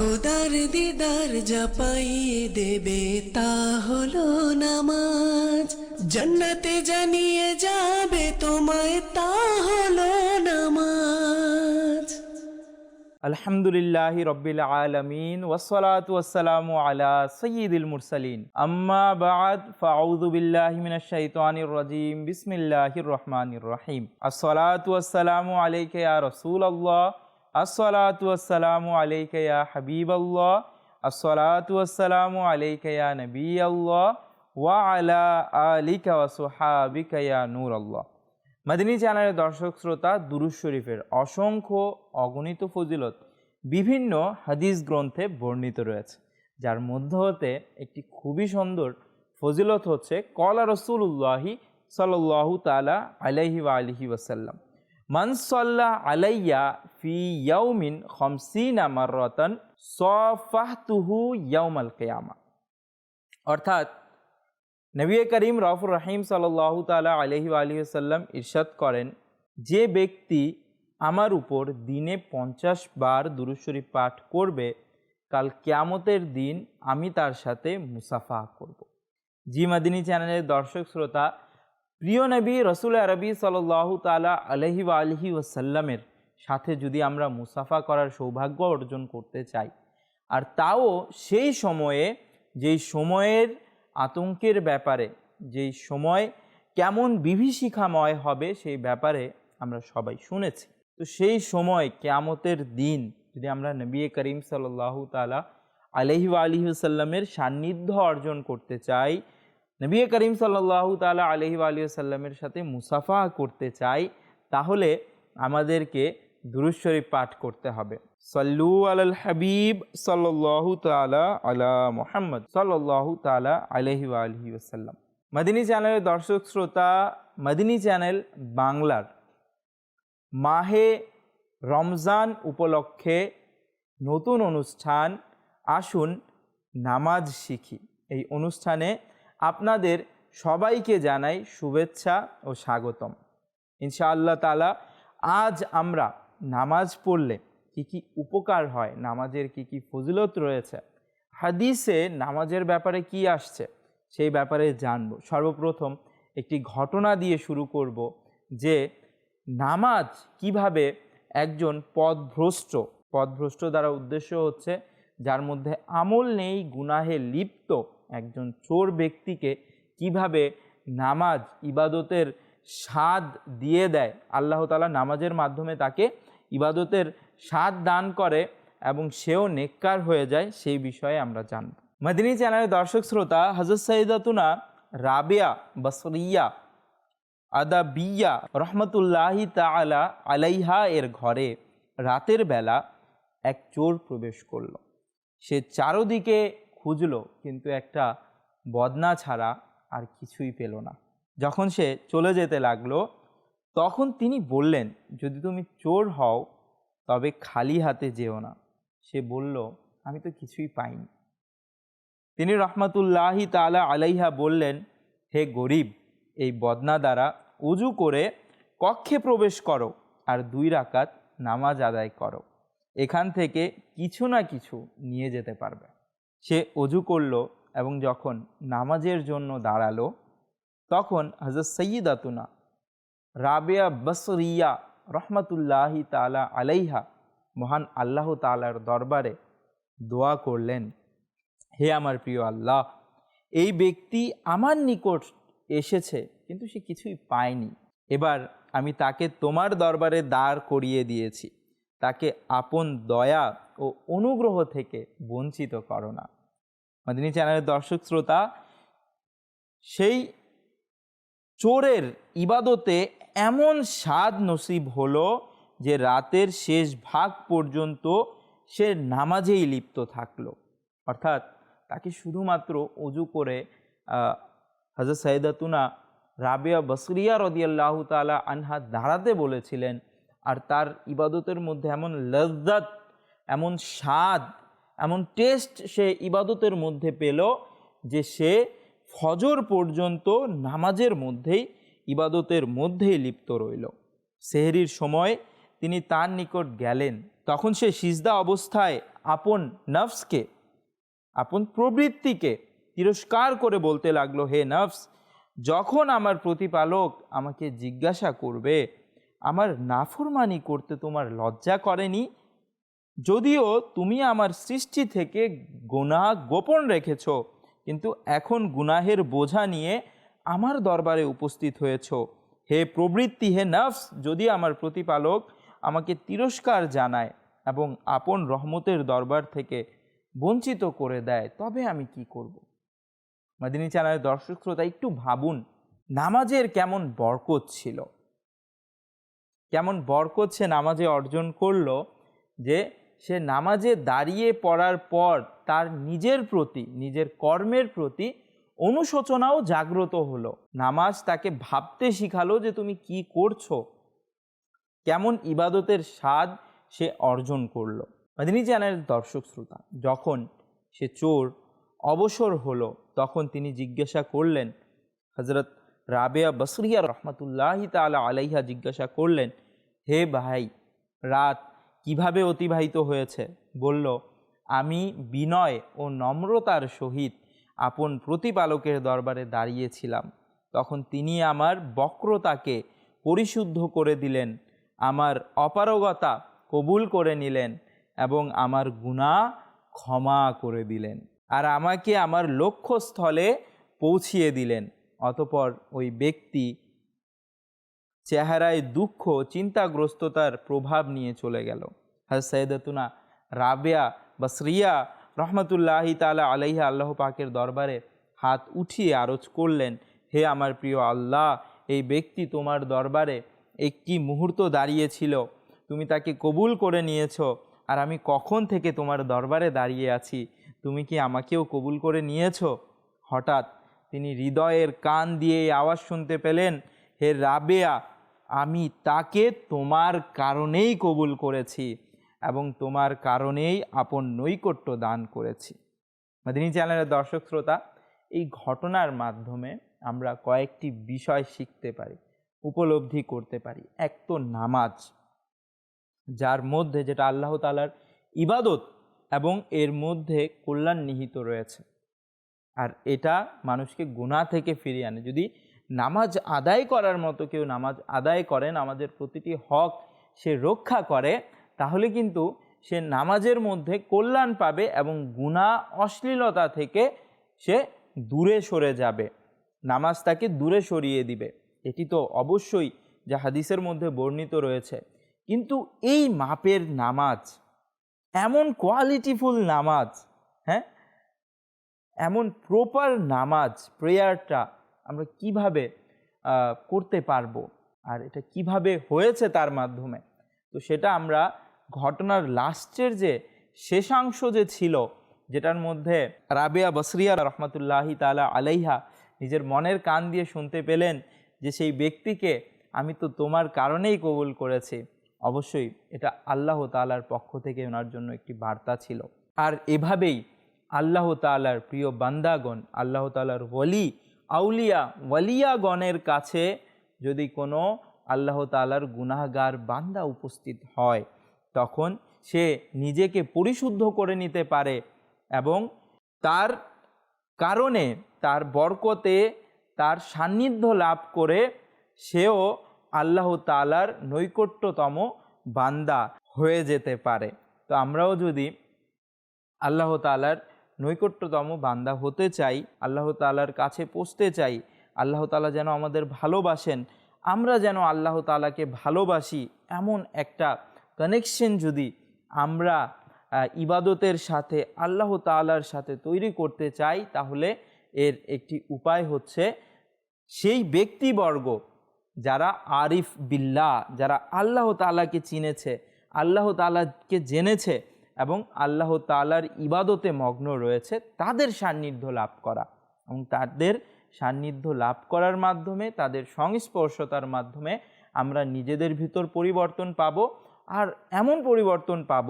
খোদার দিদার যা দেবে, তা হলো নামাজ। জান্নাতে জানিয়ে যাবে তোমায়, তা হলো নামাজ। আলহামদুলিল্লাহ রব্বিল আলমিন ওসলাত ওয়াসালাম আলা সঈদুল মুরসালিন। আম্মা বাদ, ফাউযু বিল্লাহি মিনাশ শাইতানির রাজিম, বিসমিল্লাহির রহমানির রহিম। আসসালাতু ওয়াসসালামু আলাইকা ইয়া রাসূলুল্লাহ। আসসালাতু ওয়াসসালামু আলাইকা ইয়া হাবিবাল্লাহ, আসসালাতু ওয়াসসালামু আলাইকা ইয়া নবিয়াল্লাহ, ওয়া আলা আলিকা ওয়া সুহাবিকা ইয়া নূরাল্লাহ। মাদিনী চ্যানেলের দর্শক শ্রোতা দুরুজ শরীফের অসংখ্য অগণিত ফজিলত বিভিন্ন হাদিস গ্রন্থে বর্ণিত রয়েছে, যার মধ্য হতে একটি খুবই সুন্দর ফজিলত হচ্ছে, কলা রসুল্লাহি সাল্লাহু তালা আলাইহি ওয়া আলিহি ওয়াসাল্লাম। মানসল্লাহ আলাইয়া ফি ইয়াউমিন খমসিনা মাররতন সফাহতুহু ইয়াউমাল কেয়ামা অর্থাৎ নবী করিম রফুর রহিম সাল্লাহ তালা আলহি আলহিসাল্লাম ইরশাদ করেন, যে ব্যক্তি আমার উপর দিনে পঞ্চাশ বার দুরুশরী পাঠ করবে, কাল ক্যামতের দিন আমি তার সাথে মুসাফা করব। জি মাদিনী চ্যানেলের দর্শক শ্রোতা প্রিয় নবী রসুল আরবি সাল্লাহ তালা আলহি আলহি ওসাল্লামের সাথে যদি আমরা মুসাফা করার সৌভাগ্য অর্জন করতে চাই, আর তাও সেই সময়ে, যেই সময়ের আতঙ্কের ব্যাপারে, যেই সময় কেমন বিভীষিকাময় হবে সেই ব্যাপারে আমরা সবাই শুনেছি। তো সেই সময় কেয়ামতের দিন যদি আমরা নবী করিম সাল্লাহ তালা আলহি আলিহসাল্লামের সান্নিধ্য অর্জন করতে চাই নবী করিম সাল্লাহ তালা আলহি আলিহসাল্লামের সাথে মুসাফা করতে চাই, তাহলে আমাদেরকে দুরুশ্বরী পাঠ করতে হবে। সল্লু আল হাবিব সাল্লাহ তালা আলা মোহাম্মদ সাল্লাহ তালা আলহি আলহি ওসাল্লাম মদিনী চ্যানেলের দর্শক শ্রোতা, মদিনী চ্যানেল বাংলার মাহে রমজান উপলক্ষে নতুন অনুষ্ঠান, আসুন নামাজ শিখি। এই অনুষ্ঠানে আপনাদের সবাইকে জানাই শুভেচ্ছা ও স্বাগতম। ইনশাআল্লাহ তালা আজ আমরা নামাজ পড়লে কি কি উপকার হয়, নামাজের কি কি ফজিলত রয়েছে, হাদিসে নামাজের ব্যাপারে কি আসছে সেই ব্যাপারে জানব। সর্বপ্রথম একটি ঘটনা দিয়ে শুরু করব যে নামাজ কীভাবে একজন পদভ্রষ্ট পদভ্রষ্ট দ্বারা উদ্দেশ্য হচ্ছে যার মধ্যে আমল নেই, গুনাহে লিপ্ত একজন চোর ব্যক্তিকে কীভাবে নামাজ, ইবাদতের স্বাদ দিয়ে দেয়। আল্লাহ তালা নামাজের মাধ্যমে তাকে ইবাদতের স্বাদ দান করে এবং সেও নেককার হয়ে যায়, সেই বিষয়ে আমরা জানব। মদিনী চ্যানেলের দর্শক শ্রোতা হজরত সৈদাতুনা রাবিয়া বসরিয়া আদা বিয়া রহমতুল্লাহি তালা আলাইহা এর ঘরে রাতের বেলা এক চোর প্রবেশ করল। সে চারোদিকে খুঁজল, কিন্তু একটা বদনা ছাড়া আর কিছুই পেল না। যখন সে চলে যেতে লাগল, তখন তিনি বললেন, যদি তুমি চোর হও, তবে খালি হাতে যেও না। সে বলল, আমি তো কিছুই পাইনি। তিনি রহমাতুল্লাহি তালা আলাইহা বললেন, হে গরিব, এই বদনা দ্বারা উজু করে কক্ষে প্রবেশ করো আর দুই রাকাত নামাজ আদায় করো। এখান থেকে কিছু না কিছু নিয়ে যেতে পারবে। সে অজু করল এবং যখন নামাজের জন্য দাঁড়াল, তখন হজরত সৈয়দাতুনা রাবেয়া বসরিয়া রহমতুল্লাহি তালা আলাইহা মহান আল্লাহ তালার দরবারে দোয়া করলেন, হে আমার প্রিয় আল্লাহ, এই ব্যক্তি আমার নিকট এসেছে, কিন্তু সে কিছুই পায়নি। এবার আমি তাকে তোমার দরবারে দাঁড় করিয়ে দিয়েছি। তাকে আপন দয়া ও অনুগ্রহ থেকে বঞ্চিত করো না। মাদিনী চ্যানেলের দর্শক শ্রোতা, সেই চোরের ইবাদতে এমন স্বাদ নসিব হলো যে রাতের শেষ ভাগ পর্যন্ত সে নামাজেই লিপ্ত থাকল। অর্থাৎ তাকে শুধুমাত্র অজু করে হজরত সাইদাতুনা রাবিয়া বসরিয়া রদিয়াল্লাহ তালা আনহা দাঁড়াতে বলেছিলেন আর তার ইবাদতের মধ্যে এমন লজ্জাত, এমন স্বাদ, এমন টেস্ট সে ইবাদতের মধ্যে পেল যে সে ফজর পর্যন্ত নামাজের মধ্যেই, ইবাদতের মধ্যেই লিপ্ত রইল। সেহরির সময় তিনি তার নিকট গেলেন। তখন সে সিজদা অবস্থায় আপন নফসকে, আপন প্রবৃত্তিকে তিরস্কার করে বলতে লাগল, হে নফস, যখন আমার প্রতিপালক আমাকে জিজ্ঞাসা করবে আমার নাফরমানি করতে তোমার লজ্জা করেনি? যদিও তুমি আমার সৃষ্টি থেকে গুনাহ গোপন রেখেছ, কিন্তু এখন গুনাহের বোঝা নিয়ে আমার দরবারে উপস্থিত হয়েছ। হে প্রবৃত্তি, হে নফস, যদি আমার প্রতিপালক আমাকে তিরস্কার জানায় এবং আপন রহমতের দরবার থেকে বঞ্চিত করে দেয়, তবে আমি কি করব। মাদিনী চ্যানেলের দর্শক শ্রোতা, একটু ভাবুন, নামাজের কেমন বরকত ছিল? কেমন বরকত সে নামাজে অর্জন করল যে সে নামাজে দাঁড়িয়ে পড়ার পর তার নিজের প্রতি, নিজের কর্মের প্রতি অনুশোচনাও জাগ্রত হলো। নামাজ তাকে ভাবতে শিখালো যে তুমি কি করছ, কেমন ইবাদতের স্বাদ সে অর্জন করল। মাদিনী চ্যানেলের দর্শক শ্রোতা, যখন সে চোর অবসর হলো, তখন তিনি জিজ্ঞাসা করলেন হজরত রাবেয়া বসরিয়া রহমতুল্লাহি তালা আলাইহা জিজ্ঞাসা করলেন, হে ভাই, রাত কীভাবে অতিবাহিত হয়েছে? বলল, আমি বিনয় ও নম্রতার সহিত আপন প্রতিপালকের দরবারে দাঁড়িয়েছিলাম। তখন তিনি আমার বক্রতাকে পরিশুদ্ধ করে দিলেন, আমার অপারগতা কবুল করে নিলেন এবং আমার গুণা ক্ষমা করে দিলেন। আর আমাকে আমার লক্ষ্যস্থলে পৌঁছিয়ে দিলেন। অতপর ওই ব্যক্তি চেহারায় দুঃখ, চিন্তাগ্রস্ততার প্রভাব নিয়ে চলে গেল। হাজ সৈয়দতুনা রাবেয়া শ্রিয়া রহমতুল্লাহি তালা আলাইহা আল্লাহ পাকের দরবারে হাত উঠিয়ে আরজ করলেন, হে আমার প্রিয় আল্লাহ, এই ব্যক্তি তোমার দরবারে একটি মুহূর্ত দাঁড়িয়েছিল। তুমি তাকে কবুল করে নিয়েছো আর আমি কখন থেকে তোমার দরবারে দাঁড়িয়ে আছি? তুমি কি আমাকেও কবুল করে নিয়েছো? হঠাৎ তিনি হৃদয়ের কান দিয়ে আওয়াজ শুনতে পেলেন, হে রাবেয়া, আমি তাকে তোমার কারণেই কবুল করেছি এবং তোমার কারণেই আপন নৈকট্য দান করেছি। মাদিনী চ্যানেলের দর্শক শ্রোতা, এই ঘটনার মাধ্যমে আমরা কয়েকটি বিষয় শিখতে পারি, উপলব্ধি করতে পারি। এক তো নামাজ, যার মধ্যে যেটা আল্লাহ তালার ইবাদত এবং এর মধ্যে কল্যাণ নিহিত রয়েছে। আর এটা মানুষকে গুণা থেকে ফিরিয়ে আনে। যদি নামাজ আদায় করার মতো কেউ নামাজ আদায় করেন, আমাদের প্রতিটি হক সে রক্ষা করে, তাহলে কিন্তু সে নামাজের মধ্যে কল্যাণ পাবে এবং গুণা অশ্লীলতা থেকে সে দূরে সরে যাবে। নামাজ তাকে দূরে সরিয়ে দিবে। এটি তো অবশ্যই যা হাদিসের মধ্যে বর্ণিত রয়েছে। কিন্তু এই মাপের নামাজ, এমন কোয়ালিটিফুল নামাজ হ্যাঁ? এমন প্রপার নামাজ প্রেয়ারটা আমরা কীভাবে করতে পারব? আর এটা কীভাবে হয়েছে তার মাধ্যমে? তো সেটা আমরা ঘটনার লাস্টের যে শেষাংশ যে ছিল, যেটার মধ্যে রাবেয়া বসরিয়া রহমতুল্লাহি তালা আলাইহা নিজের মনের কান দিয়ে শুনতে পেলেন যে সেই ব্যক্তিকে আমি তো তোমার কারণেই কবুল করেছি। অবশ্যই এটা আল্লাহ তালার পক্ষ থেকে ওনার জন্য একটি বার্তা ছিল। আর এভাবেই আল্লাহ তালার প্রিয় বান্দাগণ, আল্লাহ তালার ওলি আউলিয়া, ওয়ালিয়াগণের কাছে যদি কোনো আল্লাহ তালার গুনাহগার বান্দা উপস্থিত হয়, তখন সে নিজেকে পরিশুদ্ধ করে নিতে পারে এবং তার কারণে, তার বরকতে, তার সান্নিধ্য লাভ করে সেও আল্লাহ তালার নৈকট্যতম বান্দা হয়ে যেতে পারে। তো আমরাও যদি আল্লাহ তালার নৈকট্যতম বান্দা হতে চাই, আল্লাহ তালার কাছে পৌঁছতে চাই, আল্লাহ তালা যেন আমাদের ভালোবাসেন, আমরা যেন আল্লাহ তালাকে ভালোবাসি, এমন একটা কানেকশন যদি আমরা ইবাদতের সাথে, আল্লাহ তালার সাথে তৈরি করতে চাই, তাহলে এর একটি উপায় হচ্ছে সেই ব্যক্তিবর্গ যারা আরিফ বিল্লাহ, যারা আল্লাহ তালাকে চিনেছে, আল্লাহ তালাকে জেনেছে এবং আল্লাহ তালার ইবাদতে মগ্ন রয়েছে, তাদের সান্নিধ্য লাভ করা এবং তাদের সান্নিধ্য লাভ করার মাধ্যমে, তাদের সংস্পর্শতার মাধ্যমে আমরা নিজেদের ভিতর পরিবর্তন পাব আর এমন পরিবর্তন পাব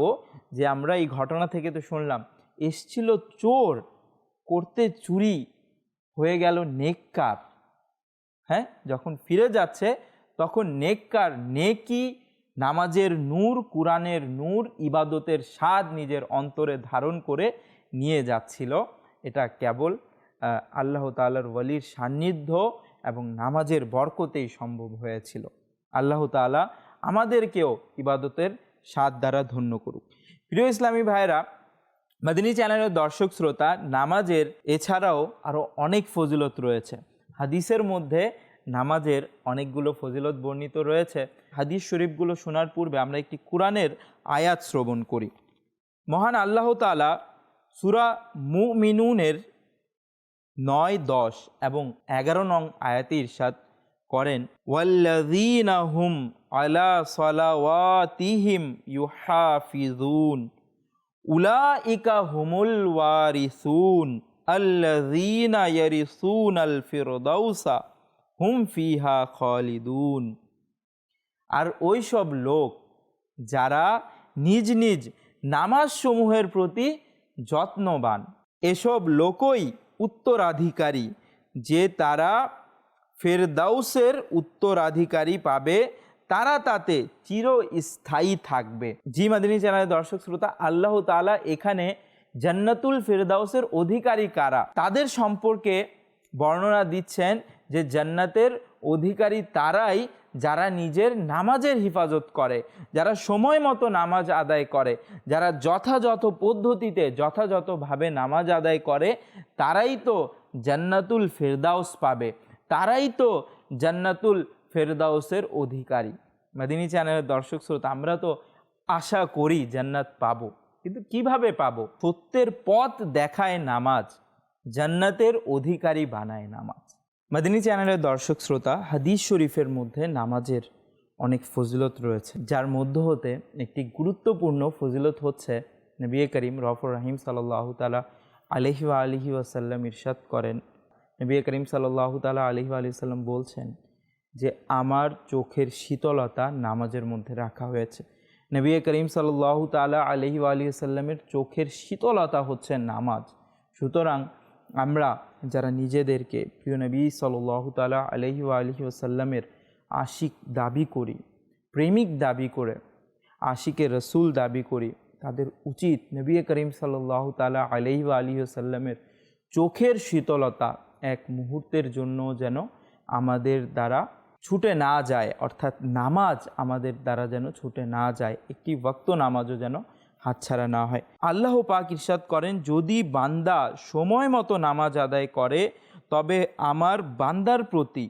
যে আমরা এই ঘটনা থেকে তো শুনলাম, এসছিল চোর, করতে চুরি হয়ে গেল নেককার। হ্যাঁ? যখন ফিরে যাচ্ছে, তখন নেককার নেকি নামাজের নূর, কোরআনের নূর, ইবাদতের স্বাদ নিজের অন্তরে ধারণ করে নিয়ে যাচ্ছিল। এটা কেবল আল্লাহ তাআলার ওয়ালির সান্নিধ্য এবং নামাজের বরকতেই সম্ভব হয়েছিল। আল্লাহ তাআলা আমাদেরকেও ইবাদতের স্বাদ দ্বারা ধন্য করুক। প্রিয় ইসলামী ভাইরা মাদিনী চ্যানেলের দর্শক শ্রোতা, নামাজের এছাড়াও আরও অনেক ফজিলত রয়েছে। হাদিসের মধ্যে নামাজের অনেকগুলো ফজিলত বর্ণিত রয়েছে। হাদিস শরীফগুলো শোনার পূর্বে আমরা একটি কোরআনের আয়াত শ্রবণ করি। মহান আল্লাহ তাআলা সুরা মু মিনুনের নয়, দশ এবং এগারো নং আয়াতে ইরশাদ করেন, ওয়াল্লাযীনা হুম আলা সালাওয়াতিহিম ইউহাফিজুন উলাইকা হুমুল ওয়ারিসুন, আল্লাযীনা ইয়ারিসুনাল ফিরদাউসা হুম ফিহা খালিদুন। আর ওই সব লোক যারা নিজ নিজ নামাজসমূহের প্রতি যত্নবান, এসব লোকই উত্তরাধিকারী, যে তারা ফেরদাউসের উত্তরাধিকারী পাবে, তারা তাতে চিরস্থায়ী থাকবে। জি মাদিনী চ্যানেলের দর্শক শ্রোতা, আল্লাহ তাআলা এখানে জান্নাতুল ফেরদাউসের অধিকারী কারা? তাদের সম্পর্কে বর্ণনা দিচ্ছেন যে জান্নাতের অধিকারী তারাই যারা নিজের নামাজের হিফাজত করে, যারা সময় মতো নামাজ আদায় করে, যারা যথাযথ পদ্ধতিতে, যথাযথভাবে নামাজ আদায় করে, তারাই তো জান্নাতুল ফেরদাউস পাবে, তারাই তো জান্নাতুল ফেরদাউসের অধিকারী। মাদিনী চ্যানেলের দর্শক শ্রোতা, আমরা তো আশা করি জান্নাত পাবো। কিন্তু কীভাবে পাবো? সত্যের পথ দেখায় নামাজ, জান্নাতের অধিকারী বানায় নামাজ। মাদিনী চ্যানেলের দর্শক শ্রোতা হাদিস শরীফের মধ্যে নামাজের অনেক ফজিলত রয়েছে, যার মধ্য হতে একটি গুরুত্বপূর্ণ ফজিলত হচ্ছে নবী করিম রফর রাহিম সাল্লাহ তালা আলহি আলহি ওয়াসাল্লাম ইরশাদ করেন। নবী করিম সাল্লাহ তালা আলহি আলি সাল্লাম বলছেন যে, আমার চোখের শীতলতা নামাজের মধ্যে রাখা হয়েছে। নবী করিম সাল্লাহ তালা আলহি আলি সাল্লামের চোখের শীতলতা হচ্ছে নামাজ। সুতরাং আমরা যারা নিজেদেরকে প্রিয় নবী সাল্লাহ তালা আলহি আলহি আসাল্লামের আশিক দাবি করি, প্রেমিক দাবি করে আশিকে রসুল দাবি করি, তাদের উচিত নবী করিম সাল্লাহ তালা আলহি আলী আসাল্লামের চোখের শীতলতা এক মুহূর্তের জন্য যেন আমাদের দ্বারা ছুটে না যায়, অর্থাৎ নামাজ আমাদের দ্বারা যেন ছুটে না যায়, একটি ভক্ত নামাজও যেন হাতছাড়া না হয়। আল্লাহ পাক ইরশাদ করেন, যদি বান্দা সময় মতো নামাজ আদায় করে, তবে আমার বান্দার প্রতি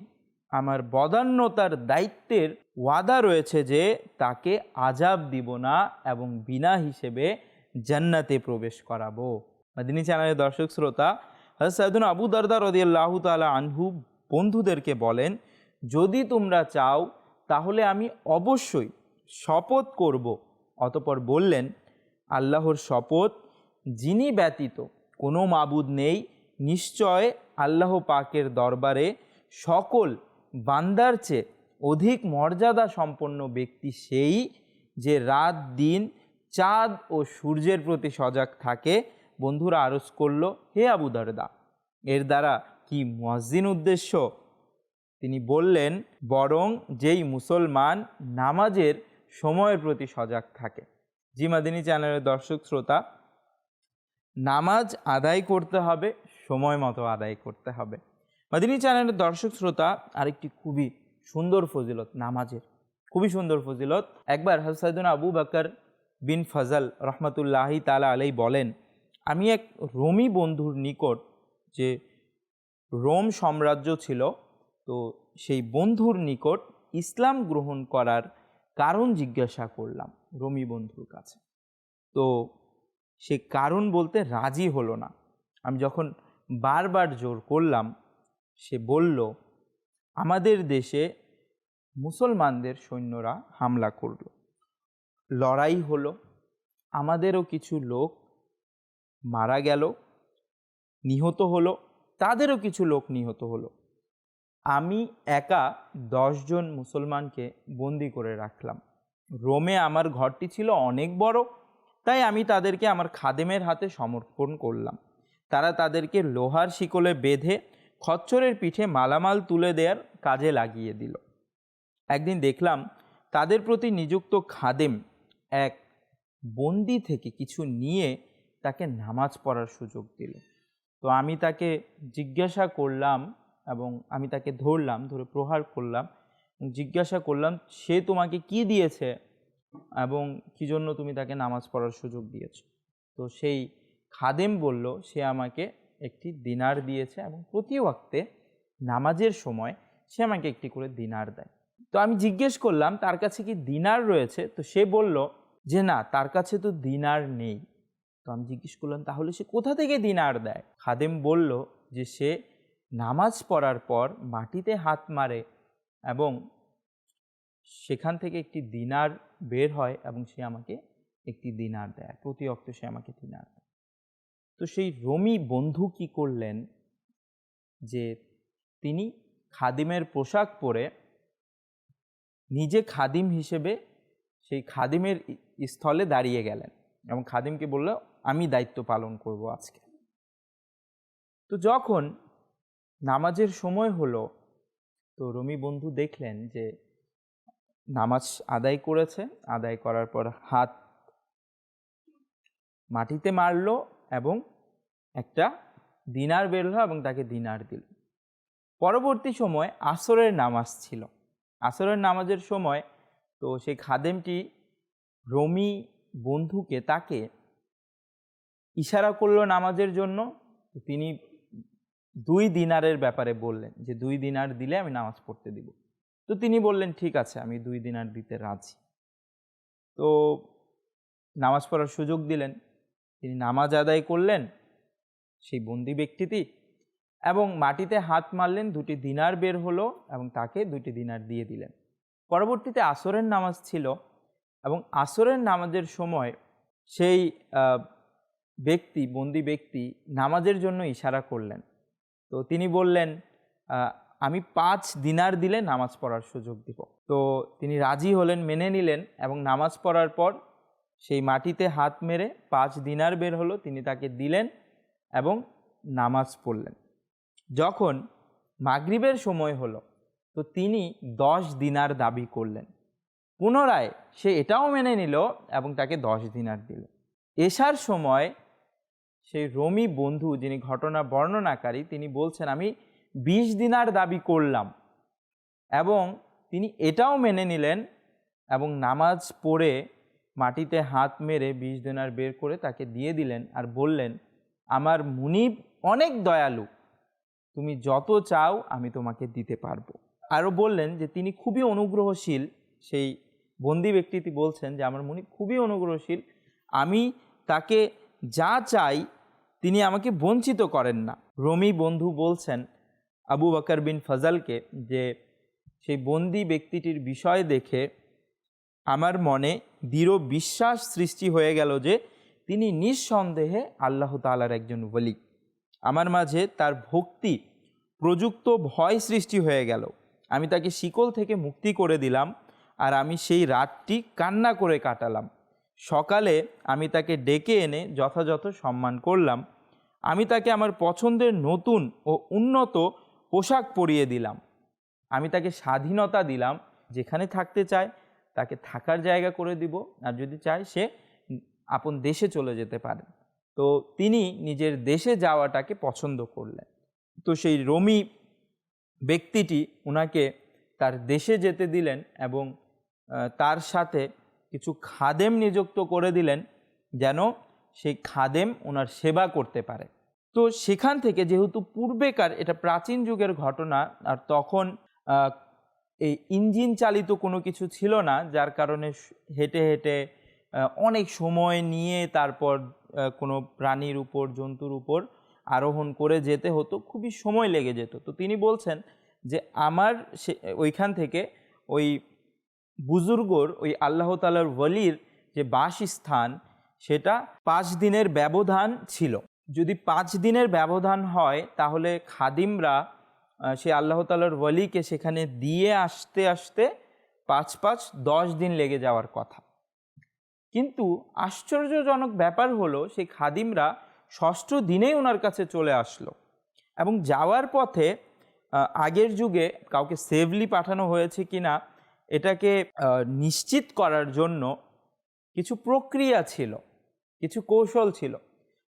আমার বদান্যতার দায়িত্বের ওয়াদা রয়েছে যে তাকে আজাব দিব না এবং বিনা হিসেবে জান্নাতে প্রবেশ করাবো। মাদিনী চ্যানেলের দর্শক শ্রোতা হজরত আবু দরদা রদিয়াল্লাহ তালা আনহু বন্ধুদেরকে বলেন, যদি তোমরা চাও, তাহলে আমি অবশ্যই শপথ করব। অতপর বললেন আল্লাহর শপথ, যিনি ব্যতীত কোনো মাবুদ নেই, নিশ্চয় আল্লাহ পাকের দরবারে সকল বান্দার চেয়ে অধিক মর্যাদা সম্পন্ন ব্যক্তি সেই যে রাত দিন চাঁদ ও সূর্যের প্রতি সজাগ থাকে। বন্ধুরা, আরজ করল, হে আবু দরদা, এর দ্বারা কি মসজিন উদ্দেশ্য? তিনি বললেন, বরং যেই মুসলমান নামাজের সময়ের প্রতি সজাগ থাকে। জি মাদিনী চ্যানেলের দর্শক শ্রোতা, নামাজ আদায় করতে হবে, সময় মতো আদায় করতে হবে। মাদিনী চ্যানেলের দর্শক শ্রোতা, আরেকটি খুবই সুন্দর ফজিলত নামাজের। খুবই সুন্দর ফজিলত। একবার হাসাদুন আবু বাকর বিন ফজল রহমতুল্লাহি তালা আলাই বলেন, আমি এক রোমি বন্ধুর নিকট যে রোম সাম্রাজ্য ছিল, তো সেই বন্ধুর নিকট ইসলাম গ্রহণ করার কারণ জিজ্ঞাসা করলাম। রমি বন্ধুর কাছে। তো সে কারণ বলতে রাজি হলো না। আমি যখন বারবার জোর করলাম, সে বলল, আমাদের দেশে মুসলমানদের সৈন্যরা হামলা করল। লড়াই হলো। আমাদেরও কিছু লোক মারা গেল, নিহত হলো। তাদেরও কিছু লোক নিহত হলো। আমি একা দশজন মুসলমানকে বন্দি করে রাখলাম। রোমে আমার ঘরটি ছিল অনেক বড়, তাই আমি তাদেরকে আমার খাদেমের হাতে সমর্পণ করলাম। তারা তাদেরকে লোহার শিকলে বেঁধে খচ্চরের পিঠে মালামাল তুলে দেওয়ার কাজে লাগিয়ে দিল। একদিন দেখলাম তাদের প্রতি নিযুক্ত খাদেম এক বন্দি থেকে কিছু নিয়ে তাকে নামাজ পড়ার সুযোগ দিল। তো আমি তাকে জিজ্ঞাসা করলাম এবং আমি তাকে ধরলাম, ধরে প্রহার করলাম জিজ্ঞাসা করলাম, সে তোমাকে কি দিয়েছে এবং কি জন্য তুমি তাকে নামাজ পড়ার সুযোগ দিয়েছ? তো সেই খাদেম বলল, সে আমাকে একটি দিনার দিয়েছে এবং প্রতি ওয়াক্তে নামাজের সময় সে আমাকে একটি করে দিনার দেয়। তো আমি জিজ্ঞেস করলাম, তার কাছে কি দিনার রয়েছে? তো সে বলল, যে না, তার কাছে তো দিনার নেই। তো আমি জিজ্ঞেস করলাম, তাহলে সে কোথা থেকে দিনার দেয়? খাদেম বলল, যে সে নামাজ পড়ার পর মাটিতে হাত মারে এবং সেখান থেকে একটি দিনার বের হয় এবং সে আমাকে একটি দিনার দেয়। প্রতি অক্ত সে আমাকে দিনার দেয়। তো সেই রমি বন্ধু কি করলেন? যে তিনি খাদিমের পোশাক পরে নিজে খাদিম হিসেবে সেই খাদিমের স্থলে দাঁড়িয়ে গেলেন এবং খাদিমকে বলল, আমি দায়িত্ব পালন করব আজকে। তো যখন নামাজের সময় হলো তো রমি বন্ধু দেখলেন যে নামাজ আদায় করেছে, আদায় করার পর হাত মাটিতে মারলো এবং একটা দিনার বের হলো এবং তাকে দিনার দিল। পরবর্তী সময় আসরের নামাজ ছিল। আসরের নামাজের সময় তো সেই খাদেমটি রমি বন্ধুকে তাকে ইশারা করল নামাজের জন্য। তিনি দুই দিনারের ব্যাপারে বললেন যে, দুই দিনার দিলে আমি নামাজ পড়তে দিব। তো তিনি বললেন, ঠিক আছে, আমি দুই দিনার দিতে রাজি। তো নামাজ পড়ার সুযোগ দিলেন। তিনি নামাজ আদায় করলেন সেই বন্দি ব্যক্তিটি এবং মাটিতে হাত মারলেন, দুটি দিনার বের হলো এবং তাকে দুটি দিনার দিয়ে দিলেন। পরবর্তীতে আসরের নামাজ ছিল এবং আসরের নামাজের সময় সেই ব্যক্তি, বন্দি ব্যক্তি নামাজের জন্য ইশারা করলেন। তো তিনি বললেন আমি পাঁচ দিনার দিলে নামাজ পড়ার সুযোগ দিব। তো তিনি রাজি হলেন, মেনে নিলেন এবং নামাজ পড়ার পর সেই মাটিতে হাত মেরে পাঁচ দিনার বের হলো, তিনি তাকে দিলেন এবং নামাজ পড়লেন। যখন মাগরিবের সময় হলো, তো তিনি দশ দিনার দাবি করলেন। পুনরায় সে এটাও মেনে নিল এবং তাকে দশ দিনার দিল। এশার সময় সেই রমি বন্ধু যিনি ঘটনা বর্ণনাকারী, তিনি বলছেন, আমি বিশ দিনার দাবি করলাম এবং তিনি এটাও মেনে নিলেন এবং নামাজ পড়ে মাটিতে হাত মেরে বিশ দিনার বের করে তাকে দিয়ে দিলেন আর বললেন, আমার মুনিব অনেক দয়ালু, তুমি যত চাও আমি তোমাকে দিতে পারব। আরও বললেন যে তিনি খুবই অনুগ্রহশীল, সেই বন্দি ব্যক্তিটি বলছেন যে, আমার মুনিব খুবই অনুগ্রহশীল, আমি তাকে যা চাই তিনি আমাকে বঞ্চিত করেন না। রমি বন্ধু বলছেন আবু বকর বিন ফজলকে যে সেই বন্দি ব্যক্তিটির বিষয় দেখে আমার মনে দৃঢ় বিশ্বাস সৃষ্টি হয়ে গেল যে তিনি নিঃসন্দেহে আল্লাহ তালার একজন ওলি। আমার মাঝে তার ভক্তি, প্রযুক্ত ভয় সৃষ্টি হয়ে গেল। আমি তাকে শিকল থেকে মুক্তি করে দিলাম আর আমি সেই রাতটি কান্না করে কাটালাম। সকালে আমি তাকে ডেকে এনে যথাযথ সম্মান করলাম। আমি তাকে আমার পছন্দের নতুন ও উন্নত পোশাক পরিয়ে দিলাম। আমি তাকে স্বাধীনতা দিলাম, যেখানে থাকতে চায় তাকে থাকার জায়গা করে দিব, আর যদি চায় সে আপন দেশে চলে যেতে পারে। তো তিনি নিজের দেশে যাওয়াটাকে পছন্দ করলেন। তো সেই রমি ব্যক্তিটি ওনাকে তার দেশে যেতে দিলেন এবং তার সাথে কিছু খাদেম নিযুক্ত করে দিলেন যেন সেই খাদেম ওনার সেবা করতে পারে। তো সেখান থেকে যেহেতু পূর্বেকার এটা প্রাচীন যুগের ঘটনা, আর তখন এই ইঞ্জিন চালিত কোনো কিছু ছিল না, যার কারণে হেঁটে হেঁটে অনেক সময় নিয়ে তারপর কোনো প্রাণীর উপর, জন্তুর উপর আরোহণ করে যেতে হতো, খুবই সময় লেগে যেত। তো তিনি বলছেন যে, আমার সে, ওইখান থেকে ওই বুজুর্গর ওই আল্লাহ তালার ওয়ালির যে বাসস্থান, সেটা পাঁচ দিনের ব্যবধান ছিল। যদি পাঁচ দিনের ব্যবধান হয়, তাহলে খাদিমরা সে আল্লাহ তালার ওয়ালিকে সেখানে দিয়ে আসতে আসতে পাঁচ পাঁচ দশ দিন লেগে যাওয়ার কথা। কিন্তু আশ্চর্যজনক ব্যাপার হলো, সেই খাদিমরা ষষ্ঠ দিনেই ওনার কাছে চলে আসলো এবং যাওয়ার পথে আগের যুগে কাউকে সেভলি পাঠানো হয়েছে কিনা এটাকে নিশ্চিত করার জন্য কিছু প্রক্রিয়া ছিল, কিছু কৌশল ছিল।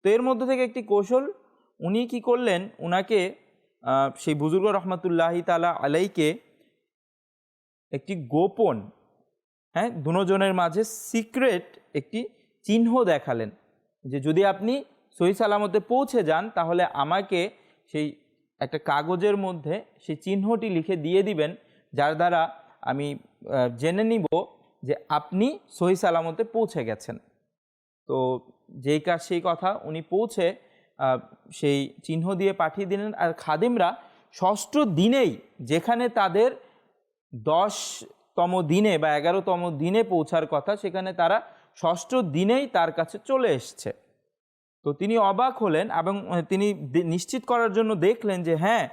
তো এর মধ্যে থেকে একটি কৌশল, উনি কি করলেন, উনাকে সেই বুজুর্গ রহমতুল্লাহি তালা আলাইকে একটি গোপন হ্যাঁ দুজনের মাঝে সিক্রেট একটি চিহ্ন দেখালেন যে যদি আপনি সহি সালামতে পৌঁছে যান, তাহলে আমাকে সেই একটা কাগজের মধ্যে সেই চিহ্নটি লিখে দিয়ে দিবেন, যার দ্বারা আমি জেনে নিব যে আপনি সহি সালামতে পৌঁছে গেছেন। তো যেই কাজ, সেই কথা উনি পৌঁছে সেই চিহ্ন দিয়ে পাঠিয়ে দিলেন। আর খাদিমরা ষষ্ঠ দিনেই যেখানে তাদের দশতম দিনে বা এগারোতম দিনে পৌঁছার কথা, সেখানে তারা ষষ্ঠ দিনেই তার কাছে চলে এসছে। তো তিনি অবাক হলেন এবং তিনি নিশ্চিত করার জন্য দেখলেন যে হ্যাঁ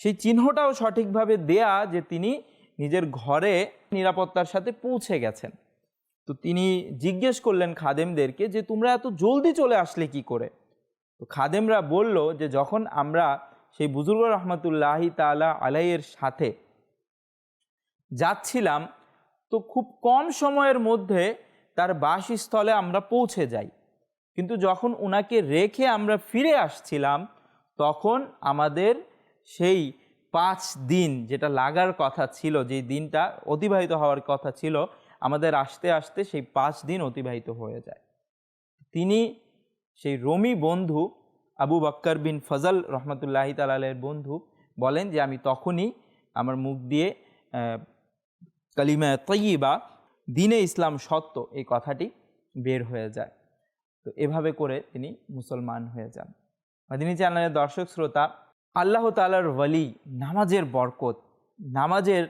সেই চিহ্নটাও সঠিকভাবে দেয়া যে তিনি নিজের ঘরে নিরাপত্তার সাথে পৌঁছে গেছেন। তো তিনি জিজ্ঞেস করলেন খাদেমদেরকে যে, তোমরা এত জলদি চলে আসলে কি করে? তো খাদেমরা বলল যে, যখন আমরা সেই বুজুর্গ রহমতুল্লাহি তালা আলাইয়ের সাথে যাচ্ছিলাম, তো খুব কম সময়ের মধ্যে তার বাসস্থলে আমরা পৌঁছে যাই। কিন্তু যখন উনাকে রেখে আমরা ফিরে আসছিলাম, তখন আমাদের সেই পাঁচ দিন যেটা লাগার কথা ছিল যে দিনটা অতিবাহিত হওয়ার কথা ছিল, আমাদের আসতে আসতে সেই পাঁচ দিন অতিবাহিত হয়ে যায়। তিনি সেই রমি বন্ধু আবু বাক্কর বিন ফজল রহমতুল্লাহি তালের বন্ধু বলেন যে, আমি তখনই আমার মুখ দিয়ে কালিমা তৈবা দিনে ইসলাম সত্য এই কথাটি বের হয়ে যায়। তো এভাবে করে তিনি মুসলমান হয়ে যান। মাদিনী চ্যানেলের দর্শক শ্রোতা আল্লাহ তালার ওয়ালি নামাজের বরকত, নামাজের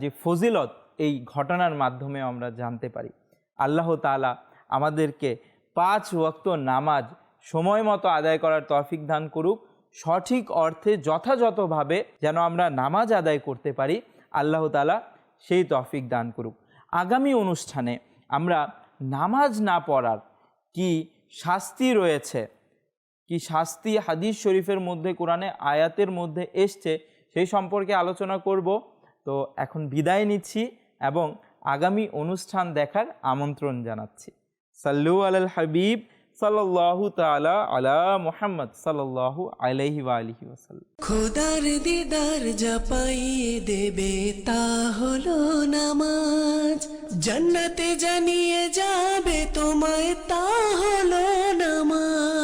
যে ফজিলত, এই ঘটনার মাধ্যমে আমরা জানতে পারি। আল্লাহ তালা আমাদেরকে পাঁচ ওয়াক্ত নামাজ সময় মতো আদায় করার তৌফিক দান করুক। সঠিক অর্থে যথাযথভাবে যেন আমরা নামাজ আদায় করতে পারি, আল্লাহ তালা সেই তৌফিক দান করুক। আগামী অনুষ্ঠানে আমরা নামাজ না পড়ার কি শাস্তি রয়েছে কি শাস্তি হাদিস শরীফের মধ্যে, কোরআনে আয়াতের মধ্যে এসছে, সেই সম্পর্কে আলোচনা করব। তো এখন বিদায় নিচ্ছি এবং আগামী অনুষ্ঠান দেখার আমন্ত্রণ জানাচ্ছি। সাল্লু আল হাবিব সাল্লাল্লাহু তাআলা আলা মোহাম্মদ সাল্লাল্লাহু আলাইহি ওয়া আলিহি ওয়াসাল্লাম। খোদার দিদার যা পাইয়ে দেবে তা হলো নামাজ। জান্নাতে জানিয়ে যাবে তোমায় তা হলো নামাজ।